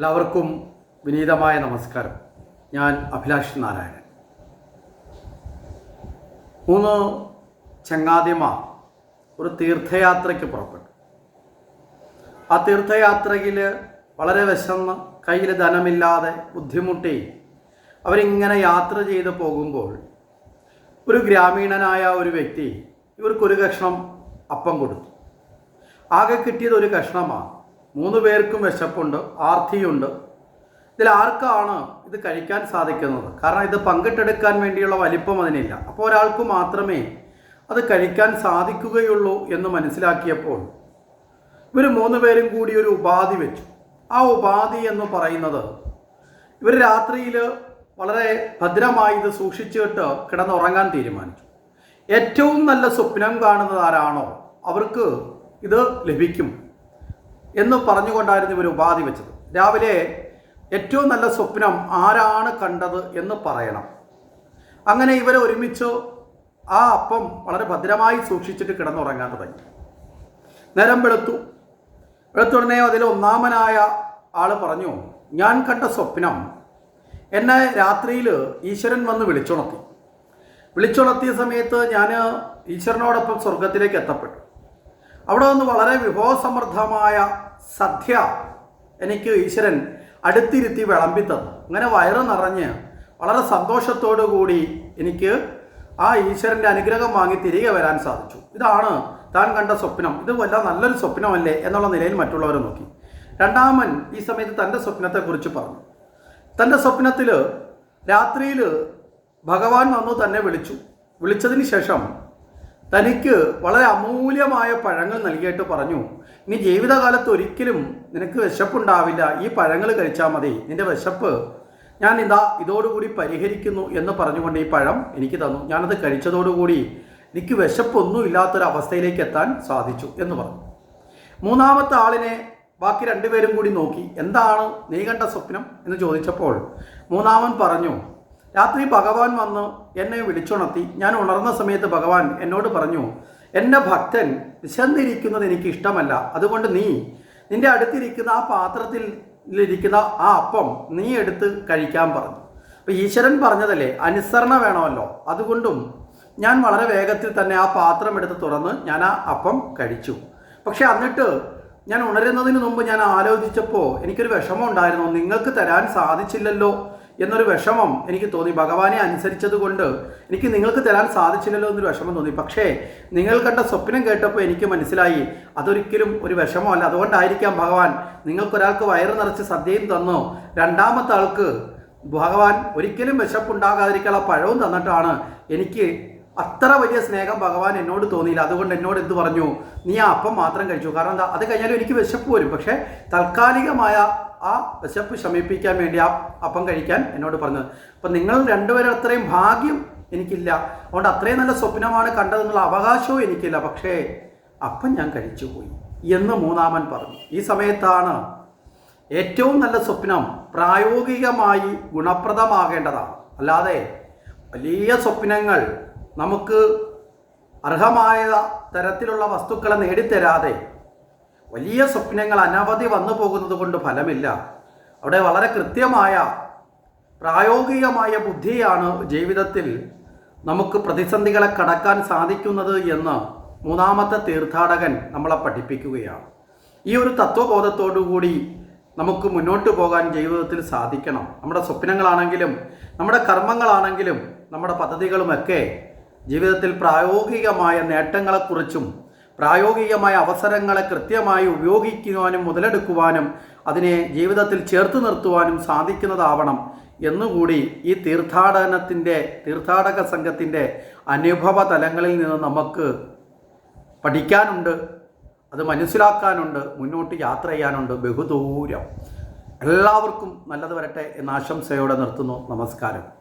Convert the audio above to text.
എല്ലാവർക്കും വിനീതമായ നമസ്കാരം. ഞാൻ അഭിലാഷ് നാരായണൻ. മൂന്ന് ചങ്ങാതിമാർ ഒരു തീർത്ഥയാത്രയ്ക്ക് പുറപ്പെട്ടു. ആ തീർത്ഥയാത്രയിൽ വളരെ വിശന്ന് കയ്യിൽ ധനമില്ലാതെ ബുദ്ധിമുട്ടി അവരിങ്ങനെ യാത്ര ചെയ്ത് പോകുമ്പോൾ ഒരു ഗ്രാമീണനായ ഒരു വ്യക്തി ഇവർക്കൊരു കഷ്ണം അപ്പം കൊടുത്തു. ആകെ കിട്ടിയത് ഒരു കഷ്ണമാണ്. മൂന്ന് പേർക്കും വിശപ്പുണ്ട് ആർത്തിയുണ്ട്. ഇതിൽ ആർക്കാണ് ഇത് കഴിക്കാൻ സാധിക്കുന്നത്? കാരണം ഇത് പങ്കിട്ടെടുക്കാൻ വേണ്ടിയുള്ള വലിപ്പം അതിനില്ല. അപ്പോൾ ഒരാൾക്ക് മാത്രമേ അത് കഴിക്കാൻ സാധിക്കുകയുള്ളൂ എന്ന് മനസ്സിലാക്കിയപ്പോൾ ഇവർ മൂന്ന് പേരും കൂടി ഒരു ഉപാധി വെച്ചു. ആ ഉപാധി എന്ന് പറയുന്നത് ഇവർ രാത്രിയിൽ വളരെ ഭദ്രമായി ഇത് സൂക്ഷിച്ചിട്ട് കിടന്നുറങ്ങാൻ തീരുമാനിച്ചു. ഏറ്റവും നല്ല സ്വപ്നം കാണുന്നത് ആരാണോ അവർക്ക് ഇത് ലഭിക്കും. എന്ന് പറഞ്ഞുകൊണ്ടായിരുന്നു ഇവർ ഉപാധി വെച്ചത്. രാവിലെ ഏറ്റവും നല്ല സ്വപ്നം ആരാണ് കണ്ടത് എന്ന് പറയണം. അങ്ങനെ ഇവരെ ഒരുമിച്ച് ആ അപ്പം വളരെ ഭദ്രമായി സൂക്ഷിച്ചിട്ട് കിടന്നുറങ്ങാൻ തുടങ്ങി നേരം വെളുത്തു. വെളുത്തുടനെ അതിൽ ഒന്നാമനായ ആൾ പറഞ്ഞു ഞാൻ കണ്ട സ്വപ്നം എന്നെ രാത്രിയിൽ ഈശ്വരൻ വന്ന് വിളിച്ചുണർത്തി. വിളിച്ചുണർത്തിയ സമയത്ത് ഞാൻ ഈശ്വരനോടൊപ്പം സ്വർഗത്തിലേക്ക് എത്തപ്പെട്ടു. അവിടെ നിന്ന് വളരെ വിഭവസമൃദ്ധമായ സദ്യ എനിക്ക് ഈശ്വരൻ അടുത്തിരുത്തി വിളമ്പി തന്നു. അങ്ങനെ വയറ് നിറഞ്ഞ് വളരെ സന്തോഷത്തോടു കൂടി എനിക്ക് ആ ഈശ്വരന്റെ അനുഗ്രഹം വാങ്ങി തിരികെ വരാൻ സാധിച്ചു. ഇതാണ് താൻ കണ്ട സ്വപ്നം. ഇത് വല്ല നല്ലൊരു സ്വപ്നമല്ലേ എന്നുള്ള നിലയിൽ മറ്റുള്ളവർ നോക്കി. രണ്ടാമൻ ഈ സമയത്ത് തന്റെ സ്വപ്നത്തെക്കുറിച്ച് പറഞ്ഞു. തന്റെ സ്വപ്നത്തിൽ രാത്രിയിൽ ഭഗവാൻ വന്നു തന്നെ വിളിച്ചു. വിളിച്ചതിന് ശേഷം തനിക്ക് വളരെ അമൂല്യമായ പഴങ്ങൾ നൽകിയിട്ട് പറഞ്ഞു നീ ജീവിതകാലത്ത് ഒരിക്കലും നിനക്ക് വിശപ്പുണ്ടാവില്ല ഈ പഴങ്ങൾ കഴിച്ചാൽ മതി. നിന്റെ വിശപ്പ് ഞാൻ ഇതാ ഇതോടുകൂടി പരിഹരിക്കുന്നു എന്ന് പറഞ്ഞുകൊണ്ട് ഈ പഴം എനിക്ക് തന്നു. ഞാനത് കഴിച്ചതോടുകൂടി എനിക്ക് വിശപ്പൊന്നും ഇല്ലാത്തൊരവസ്ഥയിലേക്ക് എത്താൻ സാധിച്ചു എന്ന് പറഞ്ഞു. മൂന്നാമത്തെ ആളിനെ ബാക്കി രണ്ടുപേരും കൂടി നോക്കി എന്താണ് നീ കണ്ട സ്വപ്നം? എന്ന് ചോദിച്ചപ്പോൾ മൂന്നാമൻ പറഞ്ഞു രാത്രി ഭഗവാൻ വന്ന് എന്നെ വിളിച്ചുണർത്തി. ഞാൻ ഉണർന്ന സമയത്ത് ഭഗവാൻ എന്നോട് പറഞ്ഞു എന്റെ ഭക്തൻ വിശന്നിരിക്കുന്നത് എനിക്ക് ഇഷ്ടമല്ല. അതുകൊണ്ട് നീ നിന്റെ അടുത്തിരിക്കുന്ന ആ പാത്രത്തിൽ ഇരിക്കുന്ന ആ അപ്പം നീ എടുത്ത് കഴിക്കാൻ പറഞ്ഞു. അപ്പോൾ ഈശ്വരൻ പറഞ്ഞതല്ലേ അനുസരണ വേണമല്ലോ. അതുകൊണ്ടും ഞാൻ വളരെ വേഗത്തിൽ തന്നെ ആ പാത്രം എടുത്ത് തുറന്ന് ഞാൻ ആ അപ്പം കഴിച്ചു. പക്ഷെ എന്നിട്ട് ഞാൻ ഉണരുന്നതിന് മുമ്പ് ഞാൻ ആലോചിച്ചപ്പോൾ എനിക്കൊരു വിഷമം ഉണ്ടായിരുന്നു. നിങ്ങൾക്ക് തരാൻ സാധിച്ചില്ലല്ലോ എന്നൊരു വിഷമം എനിക്ക് തോന്നി. ഭഗവാനെ അനുസരിച്ചത് കൊണ്ട് എനിക്ക് നിങ്ങൾക്ക് തരാൻ സാധിച്ചില്ലല്ലോ എന്നൊരു വിഷമം തോന്നി. പക്ഷേ നിങ്ങൾ കണ്ട സ്വപ്നം കേട്ടപ്പോൾ എനിക്ക് മനസ്സിലായി. അതൊരിക്കലും ഒരു വിഷമമല്ല. അതുകൊണ്ടായിരിക്കാം ഭഗവാൻ നിങ്ങൾക്കൊരാൾക്ക് വയറ് നിറച്ച് സദ്യയും തന്നോ. രണ്ടാമത്തെ ആൾക്ക് ഭഗവാൻ ഒരിക്കലും വിശപ്പുണ്ടാകാതിരിക്കാനുള്ള പഴവും തന്നിട്ടാണ് എനിക്ക് അത്ര വലിയ സ്നേഹം ഭഗവാൻ എന്നോട് തോന്നിയില്ല. അതുകൊണ്ട് എന്നോട് എന്ത് പറഞ്ഞു? നീ ആ അപ്പം മാത്രം കഴിച്ചു. കാരണം എന്താ? അത് കഴിഞ്ഞാലും എനിക്ക് വിശപ്പ് വരും. പക്ഷേ താൽക്കാലികമായ ആ വിശപ്പ് ശമിപ്പിക്കാൻ വേണ്ടി ആ അപ്പം കഴിക്കാൻ എന്നോട് പറഞ്ഞത് അപ്പം നിങ്ങൾ രണ്ടുപേരും അത്രയും ഭാഗ്യം എനിക്കില്ല. അതുകൊണ്ട് അത്രയും നല്ല സ്വപ്നമാണ് കണ്ടതെന്നുള്ള അവകാശവും എനിക്കില്ല. പക്ഷേ അപ്പം ഞാൻ കഴിച്ചു പോയി എന്ന് മൂന്നാമൻ പറഞ്ഞു. ഈ സമയത്താണ് ഏറ്റവും നല്ല സ്വപ്നം പ്രായോഗികമായി ഗുണപ്രദമാകേണ്ടതാണ്. അല്ലാതെ വലിയ സ്വപ്നങ്ങൾ നമുക്ക് അർഹമായ തരത്തിലുള്ള വസ്തുക്കളെ നേടിത്തരാതെ വലിയ സ്വപ്നങ്ങൾ അനവധി വന്നു പോകുന്നത് കൊണ്ട് ഫലമില്ല. അവിടെ വളരെ കൃത്യമായ പ്രായോഗികമായ ബുദ്ധിയാണ് ജീവിതത്തിൽ നമുക്ക് പ്രതിസന്ധികളെ കടക്കാൻ സാധിക്കുന്നത് എന്ന് മൂന്നാമത്തെ തീർത്ഥാടകൻ നമ്മളെ പഠിപ്പിക്കുകയാണ്. ഈ ഒരു തത്വബോധത്തോടു കൂടി നമുക്ക് മുന്നോട്ട് പോകാൻ ജീവിതത്തിൽ സാധിക്കണം. നമ്മുടെ സ്വപ്നങ്ങളാണെങ്കിലും നമ്മുടെ കർമ്മങ്ങളാണെങ്കിലും നമ്മുടെ പദ്ധതികളുമൊക്കെ ജീവിതത്തിൽ പ്രായോഗികമായ നേട്ടങ്ങളെക്കുറിച്ചും പ്രായോഗികമായ അവസരങ്ങളെ കൃത്യമായി ഉപയോഗിക്കുവാനും മുതലെടുക്കുവാനും അതിനെ ജീവിതത്തിൽ ചേർത്ത് നിർത്തുവാനും സാധിക്കുന്നതാവണം എന്നുകൂടി ഈ തീർത്ഥാടനത്തിന്റെ തീർത്ഥാടക സംഘത്തിന്റെ അനുഭവ തലങ്ങളിൽ നിന്ന് നമുക്ക് പഠിക്കാനുണ്ട് അത് മനസ്സിലാക്കാനുണ്ട് മുന്നോട്ട് യാത്ര ചെയ്യാനുണ്ട്. ബഹുദൂരം. എല്ലാവർക്കും നല്ലത് വരട്ടെ എന്ന ആശംസയോടെ നിർത്തുന്നു. നമസ്കാരം.